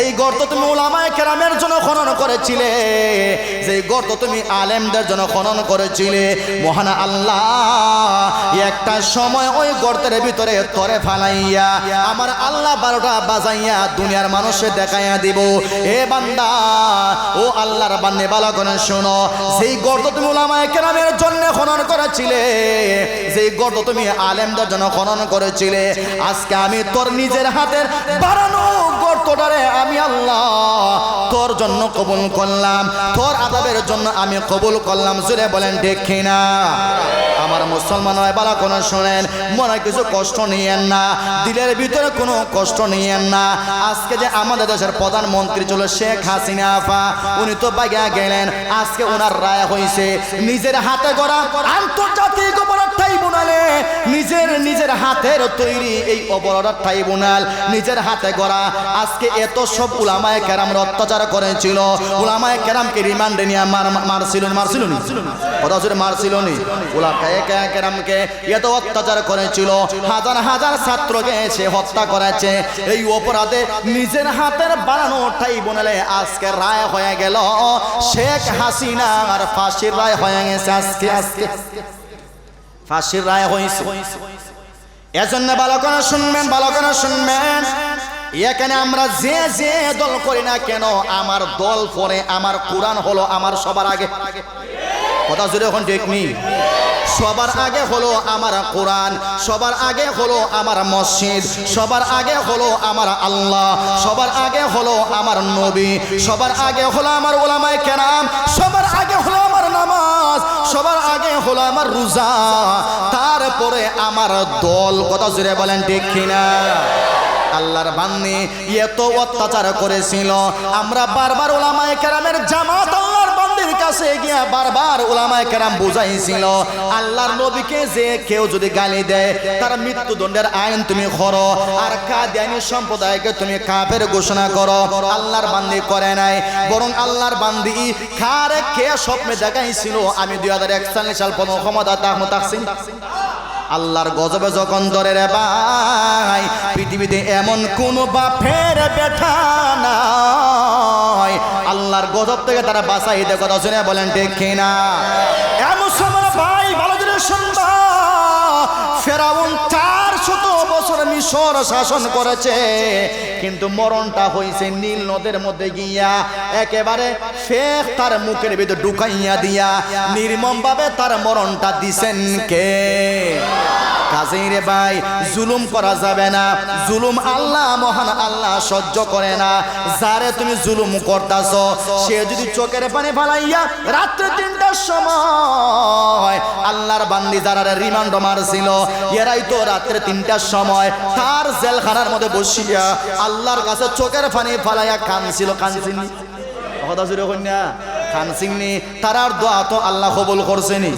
এই গর্ত তুমি ওলামায় কেরামের জন্য খনন করেছিলে। যে গর্ত তুমি আলেমদের জন্য খনন করেছিলে। মহান আল্লাহ, একটা সময় ওই গর্তের ভিতরে তরে ফালাইয়া আমার আল্লাহ বারোটা বাজাইয়া দুনিয়ার মানুষে দেখাইয়া দিব। এ বান্দা, ও আল্লাহর বান্নে বালা করে শোনো। সেই গর্ত তুমি ওলামায় কেরামের জন্য খনন করেছিলে, যেই গর্ত তুমি আলেমদের জন্য খনন করেছিলে, আজকে আমি তোর নিজের হাতের বাড়ানো আমি আল্লাহ, তোর জন্য কবুল করলাম। তোর আদাবের জন্য আমি কবুল করলাম। জুড়ে বলেন দেখি না আমার মুসলমান হয় বালা কোনো শোনেন, মনে কিছু কষ্ট নিয়েন না। দিলের ভিতরে কোনো কষ্ট নিয়েন না। আজকে যে আমাদের দেশের প্রধানমন্ত্রী ছিল শেখ হাসিনা আফা উনি তো বাগিয়া গেলেন। আজকে ওনার রায় হয়েছে নিজের হাতে গড়া আন্তর্জাতিক নিজের নিজের হাতের তৈরি এই অপরাধ ট্রাইব্যুনাল, নিজের হাতে গড়া। আজকে এত সব উলামায় কেরামের অত্যাচার করেছিল। উলামায় কেরামকে রিমান্ডে নিয়ে মার মারছিল মারছিল জোরে মারছিল নি? উলামায়ে কেরামকে এত অত্যাচার করেছিল। হাজার হাজার ছাত্রকে সে হত্যা করেছে। এই অপরাধে নিজের হাতের বানানো ট্রাইব্যুনালে আজকে রায় হয়ে গেল। শেখ হাসিনা আর ফাঁসির রায় হয়ে গেছে আজকে আজকে। ফাঁসির রায় হয়েছে এজন্য ভালো করে শুনবেন, ভালো করে শুনবেন। এখানে আমরা যে যে দল করি না কেন, আমার দল পরে আমার কোরআন হলো আমার সবার আগে। কথা জুড়ে এখন নেই সবার আগে হলো আমার কোরআন, সবার আগে হলো আমার মসজিদ, সবার আগে হলো আমার আল্লাহ, সবার আগে হলো আমার নবী, সবার আগে হলো আমার ওলামায় কেরাম, সবার আগে হলো নামাজ সবার আগে হলো আমার রোজা, তারপরে আমার দল। কথা জুড়ে বলেন ঠিক কিনা? আল্লাহর বান্নি এত অত্যাচার করেছিল। আমরা বারবার ওলামায়ে কেরামের জামাত কাছে গিয়া বারবার ওলামায় কেরাম বুঝাইছিল, আল্লাহর নবীকে যে কেউ যদি গালি দেয়, তার মৃত্যুদণ্ডের আইন তুমি করো, আর কাদিয়ানি সম্প্রদায়কে তুমি কাফের ঘোষণা করো। আল্লাহর বান্দি করে নাই, বরং আল্লাহর বান্দি খারে কে স্বপ্নে দেখাইছিল, আমি দুই হাজার একচল্লিশ সাল পনেরো ক্ষমতা তাহমত তাকসিম আল্লাহর গজবে যখন ধরে রে ভাই, পৃথিবীতে এমন কোন বাপের ব্যথা নাই। আল্লাহর গজব থেকে তারা দেখো কথা শুনে বলেন দেখি না এমন সময় ভাই, ভালো করে শুনবা। ফেরাউন বছর মিশর শাসন করেছে, কিন্তু মরণটা হয়েছে নীল নদের মধ্যে গিয়া একেবারে ফেক তার মুখের ভিতর ঢুকাইয়া দিয়া নির্মম ভাবে তার মরণটা দিছেন কে? ভাই, জুলুম করা যাবে না। জুলুম আল্লাহ, মহান আল্লাহ সহ্য করে না। যারে তুমি জুলুম করতাছ, সে যদি চোখের পানি ফালাইয়া রাত্রে তিনটার সময় আল্লাহর বান্দি যারা রিমান্ড মারছিল, এরাই তো রাত্রে তিনটার সময় তার জেলখানার মধ্যে বসিয়া আল্লাহর কাছে চোখের ফানি ফালাইয়া কানছিল কানছিনি কথা ছিল কন্যা কানছিনি তারার দোয়া তো আল্লাহ কবুল করছেনি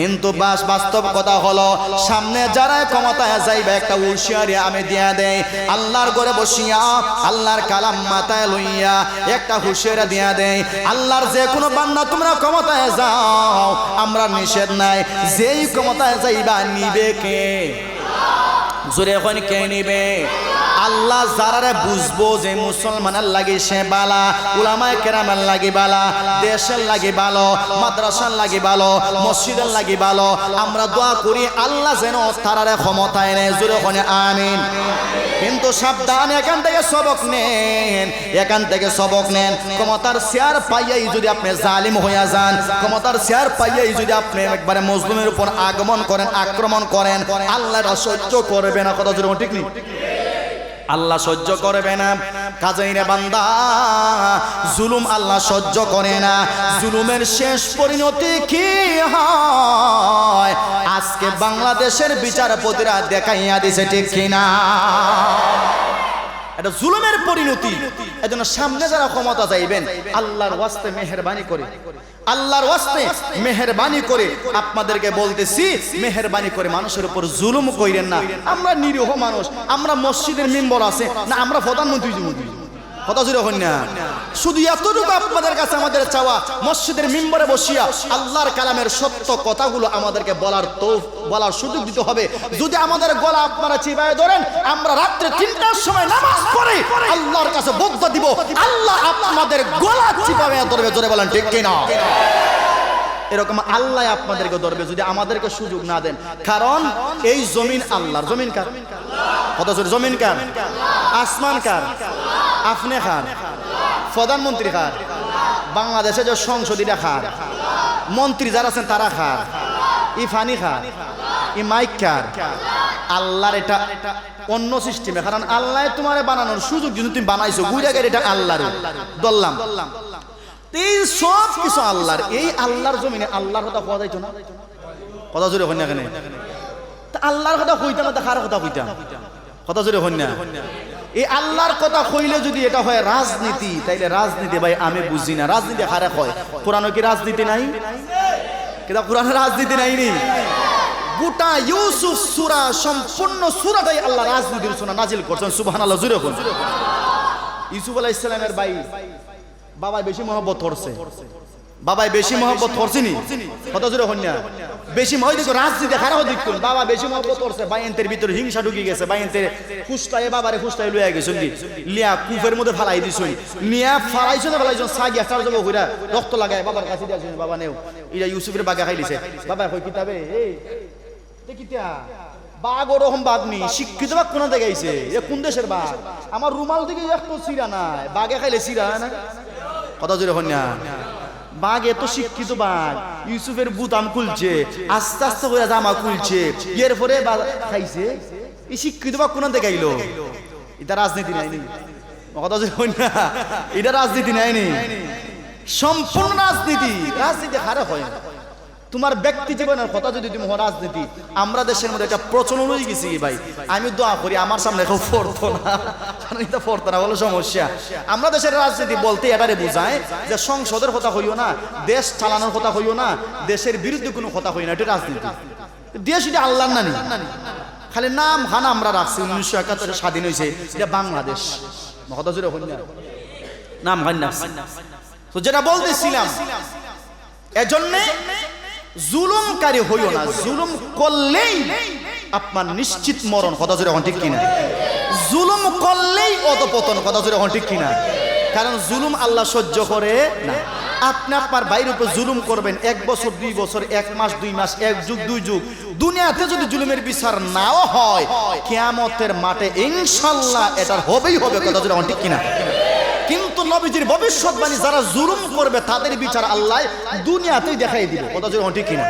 কিন্তু বাস বাস্তব কথা হলো, সামনে যারা ক্ষমতায় যাইবে, একটা হুঁশিয়ারি আমি দিয়া দেই। আল্লাহর ঘরে বসিয়া, আল্লাহর কালাম মাথায় লইয়া একটা হুঁশিয়ারি দিয়া দেই। আল্লাহর যে কোনো বান্দা তোমরা ক্ষমতায় যাও, আমরা নিষেধ নাই। যেই ক্ষমতায় যাইবা, নিবে কে? জোরে এখন কে নিবে? আল্লাহ যারারে বুঝব যে মুসলমানের লাগে সে বালা, উলামায় কেরামের লাগে বালা, দেশের লাগে ভালো মাদ্রাসার লাগে ভালো মসজিদের লাগে ভালো আমরা দোয়া করি আল্লাহ যেন তারারে ক্ষমতায় নেয়। জোরে ওখানে আমিন। কিন্তু সাবধান, এখান থেকে সবক নেন, এখান থেকে সবক নেন। ক্ষমতার শেয়ার পাইয়াই যদি আপনি জালিম হইয়া যান, ক্ষমতার শেয়ার পাইয়াই যদি আপনি একবারে মজলুমের উপর আগমন করেন, আক্রমণ করেন আল্লাহ সহ্য করবে না। কথা জোরে ঠিক নেই? আল্লাহ সহ্য করবে না। কাজেই রে বান্দা, জুলুম আল্লাহ সহ্য করে না। জুলুমের শেষ পরিণতি কি হয়? আজকে বাংলাদেশের বিচারপতিরা দেখাইয়া দিছে ঠিক কিনা? এটা জুলুমের পরিণতি। এজন্য সামনে যারা ক্ষমতা যাইবেন আল্লাহর ওয়াস্তে মেহেরবানি করে। আল্লাহর ওয়াস্তে মেহেরবানি করে। আপনাদেরকে বলতেছি মেহেরবানি করে মানুষের উপর জুলুম কইরেন না। আমরা নিরীহ মানুষ আমরা মসজিদের মেম্বর আছে না আমরা প্রধানমন্ত্রী কথা জুড়ে হন না। শুধু এতটুকু আপনাদের কাছে আমাদের চাওয়া, মসজিদের মিম্বরে বসিয়া আল্লাহর কালামের সত্য কথাগুলো আমাদেরকে বলার তো বলার সুযোগ দিতে হবে। যদি আমাদের গলা আপনারা চিবায় ধরেন, আমরা রাত্রে তিনটার সময় নামাজ পড়ে আল্লাহর কাছে বদ্ধ দিব। আল্লাহ আপনাদের গলা চিপাবে ধরবে, জোরে বলেন, ঠিক কিনা? এরকম আল্লাহ আপনাদেরকে ধরবে, যদি আমাদেরকে সুযোগ না দেন। কারণ এই জমিন আল্লাহর। জমিন কার? কত জমিন কার? আসমান কার? আপনি খার প্রধানমন্ত্রী খার, বাংলাদেশে যে সংসদীরা খার, মন্ত্রী যারা আছেন তারা খার ই ফানি খার, ই মাইক খার। আল্লাহর এটা অন্য সিস্টেমে কারণ আল্লাহ তোমার বানানোর সুযোগ যদি তুমি বানাইছো বুঝা গেলে এটা আল্লাহর দল্লাম এই সব কিছু আল্লাহর, এই আল্লাহর জমিনে আল্লাহর কথা কোয়া যাইতো না? কথা জোরে হন কেন? আল্লাহর কথা কইতাম কার কথা কইতাম? কথা জোরে হন না? এই আল্লাহর কথা কইলে যদি এটা হয় রাজনীতি, তাইলে রাজনীতি ভাই আমি বুঝি না। রাজনীতি হারে হয় কোরআন কি রাজনীতি নাই? কিন্তু কোরআনের রাজনীতি নাই নি গোটা ইউসুফ সুরা, সম্পূর্ণ সুরাটাই আল্লাহ রাজনীতির সুরা নাজিল করছেন। সুবহানাল্লাহ জুড়ে কোন ইউসুফ আলাইহিস সালামের ভাই বাবা বেশি মহব্বত করছে। বাবাই বেশি মহব্বত করছিনি? কত জোরে হন্যা বেশি মহ দেখো রাজনীতি খারাপ দেখতুন বাবা বেশি মহব্বত করছে বাইন্তের ভিতরে হিংসা ঢুকে গেছে বাইন্তের ফুসটায় বাবারে ফুসটায় লইয়া গেছেন দি লিয়া কুফের মধ্যে ফালাই দিছুন। নিয়া ফালাইছো না ফালাইছো সাগি আসার যাব হইরা রক্ত লাগায় বাবার কাছে দিয়েছেন বাবা নেও। ইয়া ইউসুফের বাগা খাইলিছে বাবা কই কিতাবে এই দেখিতা বাঘ ওরকম বাঘ নি শিক্ষিত বাঘ কোন দেখাইছে এ কোন দেশের বাঘ? আমার রুমাল থেকে একটু সিরা নাই। বাঘে খাইলে সিরা না? কথা জোরে হন্যা বাঘ এত শিক্ষিত বাঘ। ইউসুফের বুতাম খুলছে, আস্তে আস্তে করে জামা খুলছে। এর পরে বাঘ খাইছে। এই শিক্ষিত বাঘ কোন দেখাইলো? এটা রাজনীতি নাইনি। কথা হন্যা এটা রাজনীতি নাইনি। সম্পূর্ণ রাজনীতি। রাজনীতি হারে হয় না। তোমার ব্যক্তি জীবনের কথা যদি তুমি রাজনীতি, আমরা দেশের মধ্যে একটা প্রচলন হয়ে গেছি ভাই? আমি দোয়া করি, আমার সামনে কেউ পড়তো না। এটা না, বলো সমস্যা। আমরা দেশের রাজনীতি বলতে এটারে বোঝায় যে সংসদের কথা হইও না, দেশ চালানোর কথা হইও না, দেশের বিরুদ্ধে কোনো কথা হই না, এটা রাজনীতি। দেশ এটা আল্লাহর নানি খালি নাম হানা আমরা রাখছি, উনিশশো একাত্তরে স্বাধীন হয়েছে, এটা বাংলাদেশ। কথা জুড়ে না। নাম হান তো যেটা বলতেছিলাম, এজন্যে জুলুমকারী হইও না, জুলুম করলেই আপনার নিশ্চিত মরণ, কথা জোরে এখন ঠিক কিনা? জুলুম করলেই অধপতন, কথা জোরে এখন ঠিক কিনা? কারণ জুলুম আল্লাহ সহ্য করে না। আপনি আপনার বাইরের উপর জুলুম করবেন, এক বছর, দুই বছর, এক মাস, দুই মাস, এক যুগ, দুই যুগ। দুনিয়াতে যদি জুলুমের বিচার নাও হয়, কেয়ামতের মাঠে ইনশাল্লাহ এটার হবেই হবে, কথা জোরে এখন ঠিক কিনা? কিন্তু নবীজির ভবিষ্যৎবাণী যারা জুলুম করবে তাদের বিচার আল্লাহ দুনিয়াতেই দেখাই দিবে। কথা যদি ঠিক কিনা?